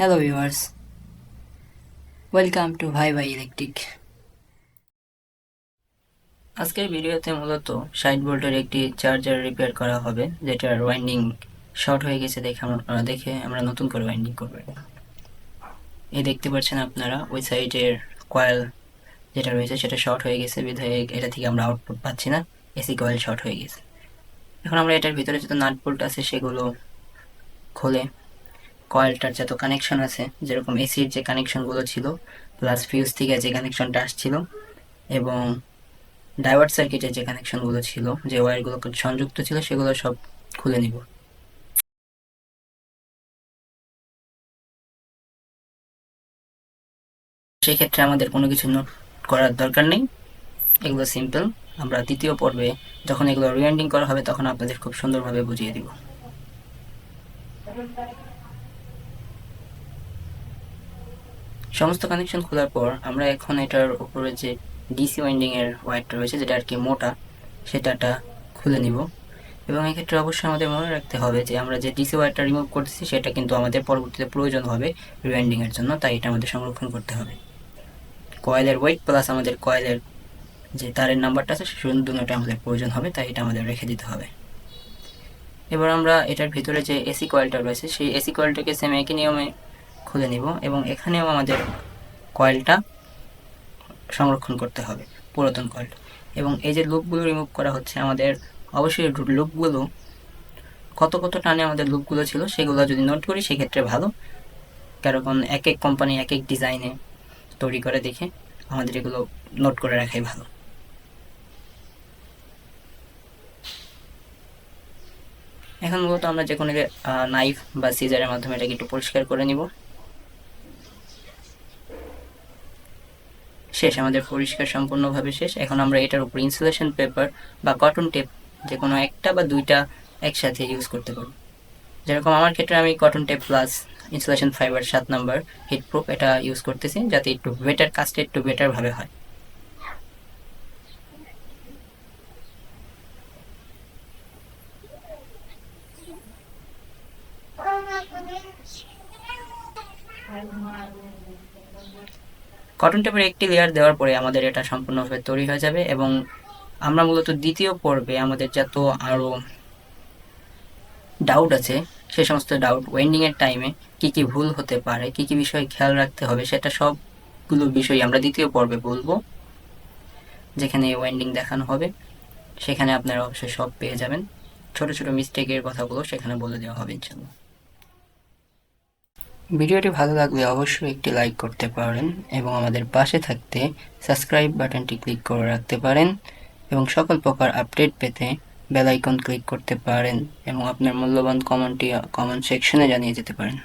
Hello viewers welcome to ভাই ভাই electric আজকের ভিডিওতে মূলত ষাট ভোল্টের একটি চার্জার রিপেয়ার করা হবে, যেটার ওয়াইন্ডিং শর্ট হয়ে গেছে দেখে আমরা দেখে আমরা নতুন করে ওয়াইন্ডিং করব। এই দেখতে পাচ্ছেন আপনারা, ওই সাইডের কয়েল যেটা রয়েছে সেটা শর্ট হয়ে গেছে, বিধায় এটা থেকে আমরা আউটপুট পাচ্ছি না এসি কয়েল শর্ট হয়ে গেছে। এখন আমরা এটার ভিতরে যত নাট বোল্ট আছে সেগুলো খুলে কয়েলটার যত কানেকশন আছে, যেরকম এসির যে কানেকশনগুলো ছিল প্লাস ফিউজ থেকে যে কানেকশনটা আসছিল, এবং ডাইভার্ট সার্কিটের যে কানেকশনগুলো ছিল, যে ওয়্যারগুলো সংযুক্ত ছিল, সেগুলো সব খুলে নিব। সেক্ষেত্রে আমাদের কোনো কিছু নোট করার দরকার নেই। এগুলো সিম্পল আমরা দ্বিতীয় পর্বে যখন এগুলো রিওয়াইন্ডিং করা হবে, তখন আপনাদের খুব সুন্দরভাবে বুঝিয়ে দিব। সমস্ত কানেকশন খোলার পর আমরা এখন এটার উপরে যে ডিসি ওয়াইন্ডিং এর ওয়্যারটা রয়েছে, যেটা আর কি মোটা সেটাটা খুলে নিব। এবং এক্ষেত্রে অবশ্যই আমাদের মনে রাখতে হবে যে আমরা যে ডিসি ওয়্যারটা রিমুভ করতেছি, সেটা কিন্তু আমাদের পরবর্তীতে প্রয়োজন হবে রিওয়াইন্ডিং এর জন্য, তাই এটা আমাদের সংরক্ষণ করতে হবে। কয়েলের ওয়েট প্লাস আমাদের কয়েলের যে তারের নাম্বারটা আছে, সে দুটোটা আমাদের প্রয়োজন হবে, তাই এটা আমাদের রেখে দিতে হবে। এবার আমরা এটার ভিতরে যে এসি কয়েলটা রয়েছে, সেই এসি কয়েলটাকে সেম একই নিয়মে খুলে নিব এবং এখানেও আমাদের কয়েলটা সংরক্ষণ করতে হবে, পুরাতন কয়েলটা এবং এই যে লুপগুলো রিমুভ করা হচ্ছে, আমাদের অবশ্যই লুপগুলো কত কত টানে আমাদের লুপগুলো ছিল, সেগুলো যদি নোট করি, সেক্ষেত্রে ভালো। কারণ এক এক কোম্পানি এক এক ডিজাইনে তৈরি করে দেখে আমাদের এগুলো নোট করে রাখাই ভালো। এখন মূলত আমরা যে কোনো নাইফ বা সিজারের মাধ্যমে এটাকে একটু পরিষ্কার করে নিব। শেষ, আমাদের পরিষ্কার সম্পূর্ণভাবে শেষ। এখন আমরা এটার উপর ইনসুলেশন পেপার বা কটন টেপ যে কোনো একটা বা দুইটা একসাথে ইউজ করতে পারব। যেরকম আমার ক্ষেত্রে আমি cotton tape plus insulation fiber সাত নাম্বার হিট প্রুফ এটা ইউজ করতেছি যাতে একটু বেটার কাজটা একটু বেটারভাবে হয়। কটন টেপের একটি লেয়ার দেওয়ার পরে আমাদের এটা সম্পূর্ণভাবে তৈরি হয়ে যাবে এবং আমরা মূলত দ্বিতীয় পর্বে আমাদের যত আরও ডাউট আছে, সে সমস্ত ডাউট ওয়েন্ডিংয়ের টাইমে কি কি ভুল হতে পারে, কি কি বিষয় খেয়াল রাখতে হবে, সেটা সবগুলো বিষয় আমরা দ্বিতীয় পর্বে বলব, যেখানে ওয়েন্ডিং দেখানো হবে। সেখানে আপনারা অবশ্যই সব পেয়ে যাবেন। ছোট ছোট মিস্টেকের কথাগুলো সেখানে বলে দেওয়া হবে ইনশাল্লাহ ভিডিওটি ভালো লাগলে অবশ্যই একটি লাইক করতে পারেন এবং আমাদের পাশে থাকতে সাবস্ক্রাইব বাটনটি ক্লিক করে রাখতে পারেন এবং সকল প্রকার আপডেট পেতে বেল আইকন ক্লিক করতে পারেন এবং আপনার মূল্যবান কমেন্টটি, কমেন্ট সেকশনে জানিয়ে যেতে পারেন।